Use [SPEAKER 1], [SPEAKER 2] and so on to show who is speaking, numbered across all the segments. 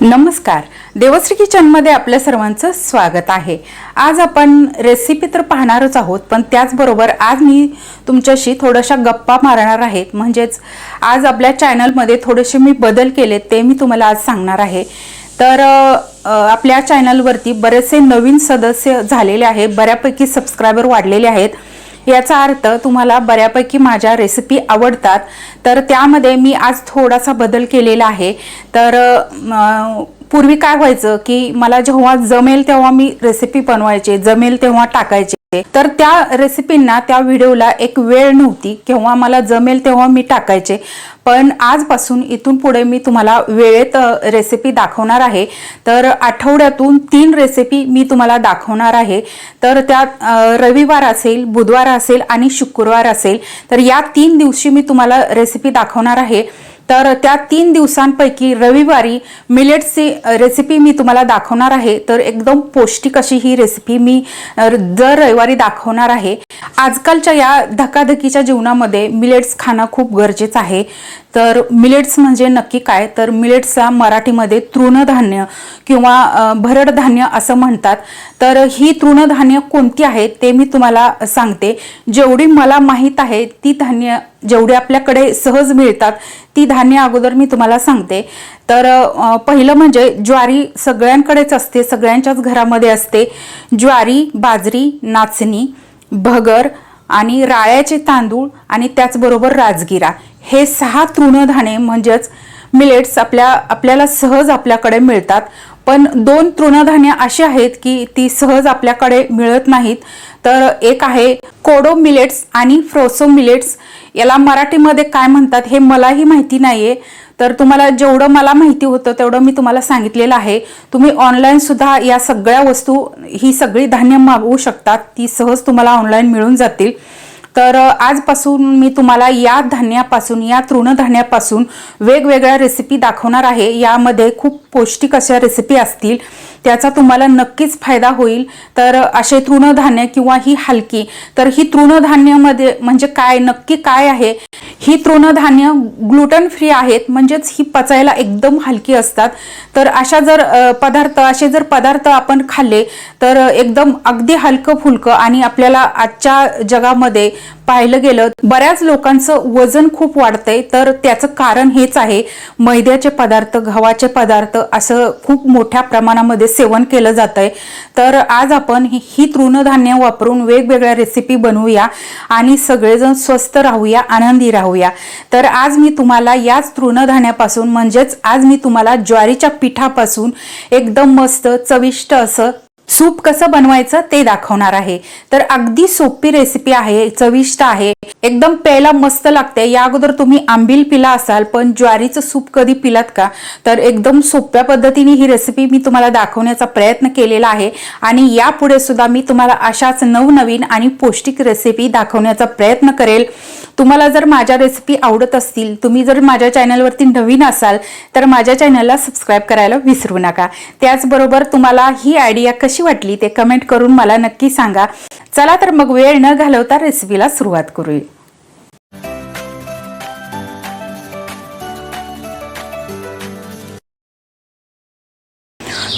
[SPEAKER 1] नमस्कार. देवश्री किचनमध्ये आपल्या सर्वांचं स्वागत आहे. आज आपण रेसिपी तर पाहणारच आहोत पण त्याचबरोबर आज मी तुमच्याशी थोड्याशा गप्पा मारणार आहेत म्हणजेच आज आपल्या चॅनलमध्ये थोडेसे मी बदल केले ते मी तुम्हाला आज सांगणार आहे. तर आपल्या चॅनलवरती बरेचसे नवीन सदस्य झालेले आहेत बऱ्यापैकी सबस्क्रायबर वाढलेले आहेत. याचा अर्थ तुम्हाला बऱ्यापैकी माझ्या रेसिपी आवडतात. तर त्यामध्ये मी आज थोडासा बदल केलेला आहे. तर पूर्वी काय व्हायचं की मला जेव्हा जमेल तेव्हा मी रेसिपी बनवायचे जमेल तेव्हा टाकायचे. तर त्या रेसिपींना त्या व्हिडिओला एक वेळ नव्हती. किंवा मला जमेल तेव्हा मी टाकायचे. पण आजपासून इथून पुढे मी तुम्हाला वेळेत रेसिपी दाखवणार आहे. तर आठवड्यातून तीन रेसिपी मी तुम्हाला दाखवणार आहे. तर त्यात रविवार असेल बुधवार असेल आणि शुक्रवार असेल. तर या तीन दिवशी मी तुम्हाला रेसिपी दाखवणार आहे. तर त्या तीन दिवसांपैकी रविवारी मिलेटची रेसिपी मी तुम्हाला दाखवणार आहे. तर एकदम पौष्टिक अशी ही रेसिपी मी दर रविवारी दाखवणार आहे. आजकालच्या या धकाधकीच्या जीवनामध्ये मिलेट्स खाणं खूप गरजेचं आहे. तर मिलेट्स म्हणजे नक्की काय? तर मिलेट्सला मराठीमध्ये तृणधान्य किंवा भरडधान्य असं म्हणतात. तर ही तृणधान्य कोणती आहेत ते मी तुम्हाला सांगते. जेवढी मला माहीत आहे ती धान्य जेवढे आपल्याकडे सहज मिळतात ती धान्य अगोदर मी तुम्हाला सांगते. तर पहिलं म्हणजे ज्वारी सगळ्यांकडेच असते सगळ्यांच्याच घरामध्ये असते. ज्वारी बाजरी नाचणी भगर आणि राळ्याचे तांदूळ आणि त्याचबरोबर राजगिरा. हे सहा तृणधाने म्हणजेच मिलेट्स आपल्या आपल्याला सहज आपल्याकडे मिळतात. पण दोन तृणधान्य अशी आहेत की ती सहज आपल्याकडे मिळत नाहीत. तर एक आहे कोडो मिलेट्स आणि फ्रोसो मिलेट्स याला मराठीमध्ये काय म्हणतात हे मलाही माहिती नाहीये. तर तुम्हाला जेवढं मला माहिती होतं तेवढं मी तुम्हाला सांगितलेलं आहे. तुम्ही ऑनलाईन सुद्धा या सगळ्या वस्तू ही सगळी धान्य मागवू शकतात. ती सहज तुम्हाला ऑनलाईन मिळून जातील. तर आजपासून मी तुम्हाला या धान्यापासून या तृणधान्यापासून वेगवेगळ्या रेसिपी दाखवणार आहे. यामध्ये खूप पौष्टिक अशा रेसिपी असतील. त्याचा तुम्हाला नक्कीच फायदा होईल. तर असे तृणधान्य किंवा ही हलकी तर ही तृणधान्यामध्ये म्हणजे काय नक्की काय आहे? ही तृणधान्य ग्लुटन फ्री आहेत म्हणजेच ही पचायला एकदम हलकी असतात. तर अशा जर पदार्थ असे जर पदार्थ आपण खाल्ले तर एकदम अगदी हलकं फुलकं आणि आपल्याला आजच्या जगामध्ये पाहिलं गेलं बऱ्याच लोकांचं वजन खूप वाढतंय. तर त्याचं कारण हेच आहे मैद्याचे पदार्थ गव्हाचे पदार्थ असं खूप मोठ्या प्रमाणामध्ये सेवन केलं जात आहे तर आज आपण ही ही तृणधान्य वापरून वेगवेगळ्या रेसिपी बनवूया आणि सगळेजण स्वस्त राहूया आनंदी राहूया. तर आज मी तुम्हाला याच तृणधान्यापासून म्हणजेच आज मी तुम्हाला ज्वारीच्या पिठापासून एकदम मस्त चविष्ट असं सूप कसं बनवायचं ते दाखवणार आहे. तर अगदी सोपी रेसिपी आहे चविष्ट आहे. एकदम प्यायला मस्त लागते. या अगोदर तुम्ही आंबील पिला असाल पण ज्वारीचं सूप कधी पिलात का? तर एकदम सोप्या पद्धतीने ही रेसिपी मी तुम्हाला दाखवण्याचा प्रयत्न केलेला आहे. आणि यापुढे सुद्धा मी तुम्हाला अशाच नवनवीन आणि पौष्टिक रेसिपी दाखवण्याचा प्रयत्न करेल. तुम्हाला जर माझ्या रेसिपी आवडत असतील तुम्ही जर माझ्या चॅनलवरती नवीन असाल तर माझ्या चॅनलला सबस्क्राईब करायला विसरू नका. त्याचबरोबर तुम्हाला ही आयडिया कशी वाटली ते कमेंट करून मला नक्की सांगा. चला तर मग वेळ न घालवता रेसिपीला सुरुवात करूया.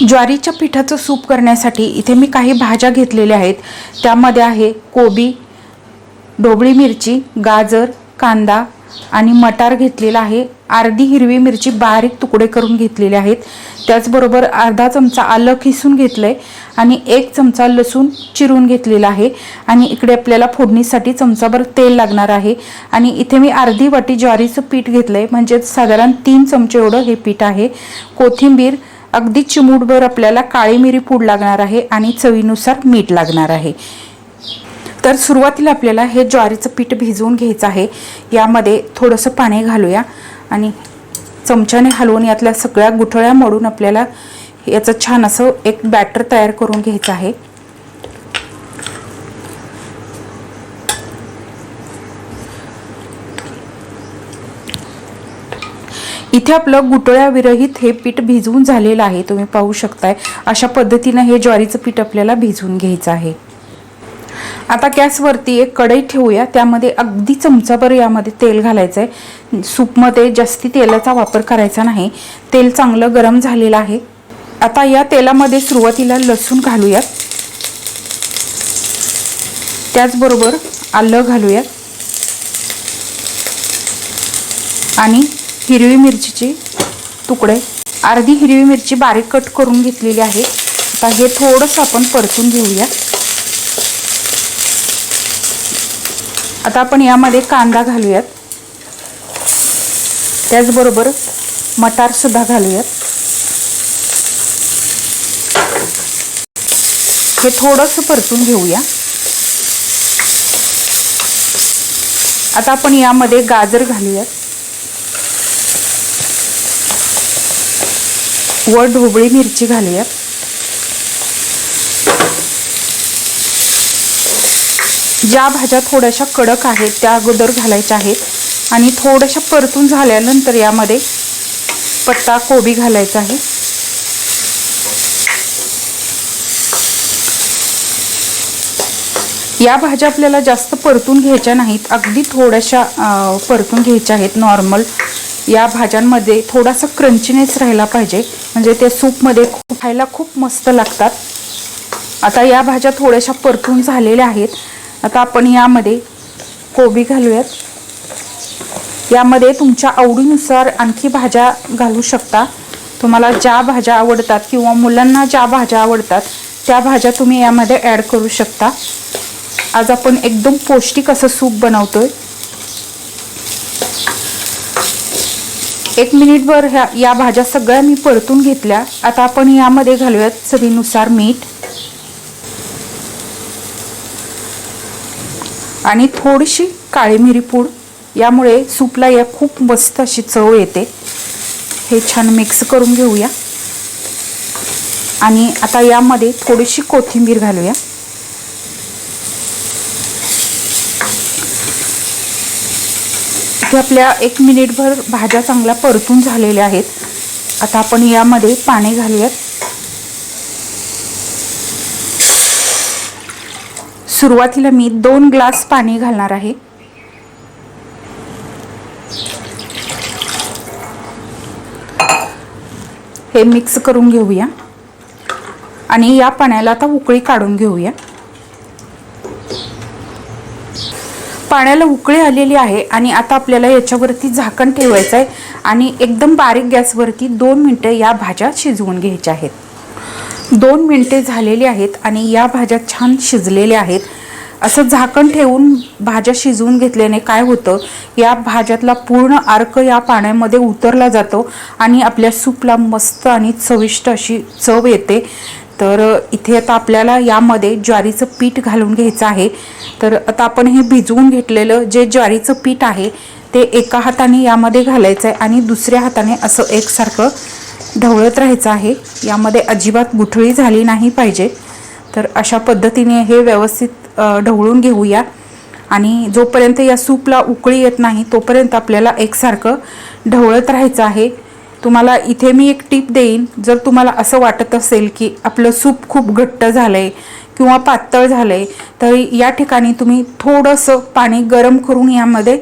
[SPEAKER 1] ज्वारीच्या पिठाचं सूप करण्यासाठी इथे मी काही भाज्या घेतलेल्या आहेत. त्यामध्ये आहे कोबी ढोबळी मिरची गाजर कांदा आणि मटार घेतलेला आहे. अर्धी हिरवी मिरची बारीक तुकडे करून घेतलेले आहेत. त्याचबरोबर अर्धा चमचा आलं खिसून घेतलं आहे आणि एक चमचा लसूण चिरून घेतलेला आहे. आणि इकडे आपल्याला फोडणीसाठी चमचाभर तेल लागणार आहे. आणि इथे मी अर्धी वाटी ज्वारीचं पीठ घेतलं आहे म्हणजेच साधारण तीन चमचे एवढं हे पीठ आहे. कोथिंबीर अगदी चिमूटभर आपल्याला काळी मिरी पूड लागणार आहे आणि चवीनुसार मीठ लागणार आहे. तर सुरुवातीला आपल्याला हे ज्वारीचं पीठ भिजवून घ्यायचं आहे. यामध्ये थोडंसं पाणी घालूया आणि चमच्याने हलवून यातल्या सगळ्या गुठळ्या मोडून आपल्याला याचं छान असं एक बॅटर तयार करून घ्यायचं आहे. इथे आपलं गुटळ्या विरहित हे पीठ भिजवून झालेलं आहे. तुम्ही पाहू शकताय अशा पद्धतीनं हे ज्वारीचं पीठ आपल्याला भिजवून घ्यायचं आहे. आता गॅसवरती एक कढई ठेवूया. त्यामध्ये अगदी चमचाभर यामध्ये तेल घालायचं आहे सूपमध्ये जास्ती तेलाचा वापर करायचा नाही. तेल चांगलं गरम झालेलं आहे. आता या तेलामध्ये सुरुवातीला लसूण घालूयात. त्याचबरोबर आलं घालूयात. आणि हिरवी मिरचीचे तुकडे. अर्धी हिरवी मिरची बारीक कट करून घेतलेली आहे. आता हे थोडंसं आपण परतून घेऊया. आता आपण यामध्ये कांदा घालूयात. त्याचबरोबर मटारसुद्धा घालूयात. हे थोडंसं परतून घेऊया. आता आपण यामध्ये गाजर घालूयात. व ढोबळी मिरची घालूयात. ज्या भाज्या थोड्याशा कडक आहेत त्या अगोदर घालायच्या आहेत. आणि थोड्याशा परतून झाल्यानंतर यामध्ये पत्ता कोबी घालायचा आहे. या भाज्या आपल्याला जास्त परतून घ्यायच्या नाहीत अगदी थोड्याशा परतून घ्यायच्या आहेत नॉर्मल. या भाज्यांमध्ये थोडासा क्रंचीनेस राहिला पाहिजे. म्हणजे त्या सूपमध्ये खायला खूप मस्त लागतात. आता या भाज्या थोड्याशा परतून झालेल्या आहेत. आता आपण यामध्ये कोबी घालूयात. यामध्ये तुमच्या आवडीनुसार आणखी भाज्या घालू शकता. तुम्हाला ज्या भाज्या आवडतात किंवा मुलांना ज्या भाज्या आवडतात त्या भाज्या तुम्ही यामध्ये ॲड करू शकता. आज आपण एकदम पौष्टिक असं सूप बनवतोय. एक मिनिटभर ह्या या भाज्या सगळ्या मी परतून घेतल्या. आता आपण यामध्ये घालूयात चवीनुसार मीठ. आणि थोडीशी काळी मिरी पूड. यामुळे सूपला या खूप मस्त अशी चव येते. हे छान मिक्स करून घेऊया. आणि आता यामध्ये थोडीशी कोथिंबीर घालूया. इथे आपल्या एक मिनिटभर भाज्या चांगल्या परतून झालेल्या आहेत. आता आपण यामध्ये पाणी घालूयात. सुरुवातीला मी दोन ग्लास पाणी घालणार आहे. हे मिक्स करून घेऊया. आणि या पाण्याला आता उकळी काढून घेऊया. पाण्याला उकळी आलेली आहे आणि आता आपल्याला याच्यावरती झाकण ठेवायचं आहे आणि एकदम बारीक गॅसवरती दोन मिनटं या भाज्या शिजवून घ्यायच्या आहेत. दोन मिनटे झालेली आहेत आणि या भाज्या छान शिजलेल्या आहेत. असं झाकण ठेवून भाज्या शिजवून घेतल्याने काय होतं या भाज्यातला पूर्ण अर्क या पाण्यामध्ये उतरला जातो आणि आपल्या सूपला मस्त आणि चविष्ट अशी चव येते. तर इथे आता आपल्याला यामध्ये ज्वारीचं पीठ घालून घ्यायचं आहे. तर आता आपण हे भिजवून घेतलेलं जे ज्वारीचं पीठ आहे ते एका हाताने यामध्ये घालायचं आहे आणि दुसऱ्या हाताने असं एकसारखं ढवळत राहायचं आहे. यामध्ये अजिबात गुठळी झाली नाही पाहिजे. तर अशा पद्धतीने हे व्यवस्थित ढवळून घेऊया. आणि जोपर्यंत या सूपला उकळी येत नाही तोपर्यंत आपल्याला एकसारखं ढवळत राहायचं आहे. तुम्हाला इथे मी एक टीप देईन. जर तुम्हाला असं वाटत असेल की आपलं सूप खूप घट्ट झालं आहे किंवा पातळ झालं आहे तर या ठिकाणी तुम्ही थोडंसं पाणी गरम करून यामध्ये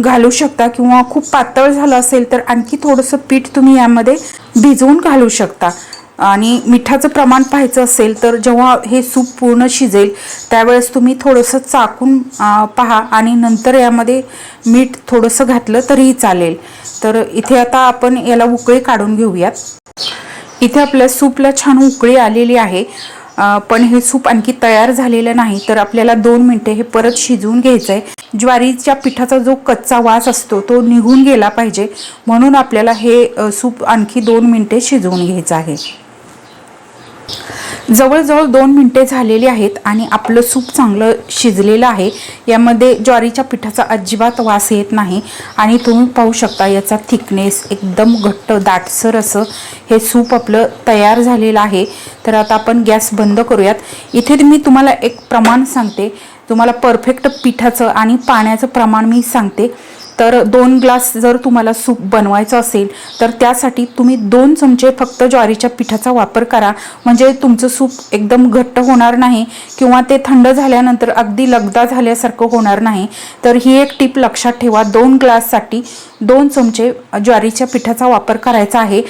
[SPEAKER 1] घालू शकता किंवा खूप पातळ झालं असेल तर आणखी थोडंसं पीठ तुम्ही यामध्ये भिजवून घालू शकता. आणि मिठाचं प्रमाण पाहायचं असेल तर जेव्हा हे सूप पूर्ण शिजेल त्यावेळेस तुम्ही थोडंसं चाकून पहा आणि नंतर यामध्ये मीठ थोडंसं घातलं तरीही चालेल. तर इथे आता आपण याला उकळी काढून घेऊयात. इथे आपल्या सूपला छान उकळी आलेली आहे. पण हे सूप आणखी तयार झालेलं नाही तर आपल्याला दोन मिनटे हे परत शिजवून घ्यायचं आहे ज्वारीच्या पिठाचा जो कच्चा वास असतो तो निघून गेला पाहिजे. म्हणून आपल्याला हे सूप आणखी दोन मिनटे शिजवून घ्यायचं आहे. जवळजवळ दोन मिनटे झालेली आहेत आणि आपलं सूप चांगलं शिजलेलं आहे. यामध्ये ज्वारीच्या पिठाचा अजिबात वास येत नाही. आणि तुम्ही पाहू शकता याचा थिकनेस एकदम घट्ट दाटसर असं हे सूप आपलं तयार झालेलं आहे. तर आता आपण गॅस बंद करूयात. इथे मी तुम्हाला एक प्रमाण सांगते. तुम्हाला परफेक्ट पिठाचं आणि पाण्याचं प्रमाण मी सांगते. तर दोन ग्लास जर तुम्हाला सूप बनवायचं असेल तर त्यासाठी तुम्ही दोन चमचे फक्त ज्वारीच्या पिठाचा वापर करा. म्हणजे तुमचं सूप एकदम घट्ट होणार नाही किंवा ते थंड झाल्यानंतर अगदी लगदा झाल्यासारखं होणार नाही. तर ही एक टीप लक्षात ठेवा. दोन ग्लाससाठी दोन चमचे ज्वारीच्या पिठाचा वापर करायचा आहे.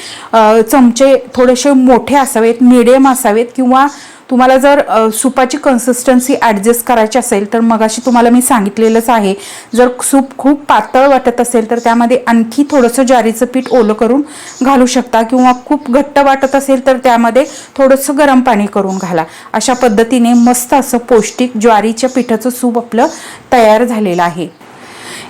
[SPEAKER 1] चमचे थोडेसे मोठे असावेत मिडियम असावेत किंवा तुम्हाला जर अ, सुपाची कन्सिस्टन्सी ॲडजस्ट करायची असेल तर मगाशी तुम्हाला मी सांगितलेलंच आहे. जर सूप खूप पातळ वाटत असेल तर त्यामध्ये आणखी थोडंसं ज्वारीचं पीठ ओलं करून घालू शकता किंवा खूप घट्ट वाटत असेल तर त्यामध्ये थोडंसं गरम पाणी करून घाला. अशा पद्धतीने मस्त असं पौष्टिक ज्वारीच्या पिठाचं सूप आपलं तयार झालेलं आहे.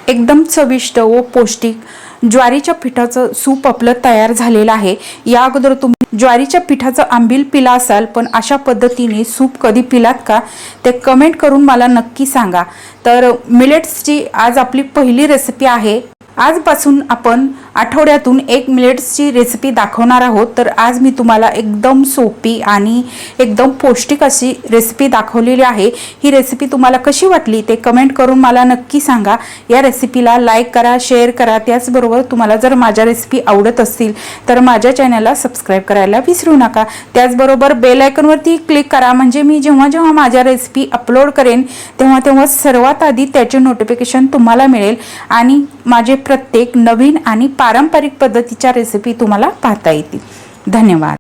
[SPEAKER 1] एकदम चविष्ट व पौष्टिक ज्वारीच्या पिठाचं सूप आपलं तयार झालेलं आहे. या अगोदर तुम्ही ज्वारीच्या पिठाचं आंबील पिला असाल पण अशा पद्धतीने सूप कधी पिलात का? ते कमेंट करून मला नक्की सांगा. तर मिलेट्सची आज आपली पहिली रेसिपी आहे. आजपासून आपण आठवड्यातून एक मिलेट्सची रेसिपी दाखवणार आहोत. तर आज मी तुम्हाला एकदम सोपी आणि एकदम पौष्टिक अशी रेसिपी दाखवलेली आहे. ही रेसिपी तुम्हाला कशी वाटली ते कमेंट करून मला नक्की सांगा. या रेसिपीला लाईक करा शेअर करा. त्याचबरोबर तुम्हाला जर माझ्या रेसिपी आवडत असतील तर माझ्या चॅनलला सबस्क्राईब करायला विसरू नका. त्याचबरोबर बेल आयकॉनवरती क्लिक करा. म्हणजे मी जेव्हा जेव्हा माझ्या रेसिपी अपलोड करेन तेव्हा तेव्हा सर्वात आधी त्याचे नोटिफिकेशन तुम्हाला मिळेल. आणि माझे प्रत्येक नवीन आणि पा पारंपरिक पद्धतीच्या रेसिपी तुम्हाला पाहता येतील. धन्यवाद.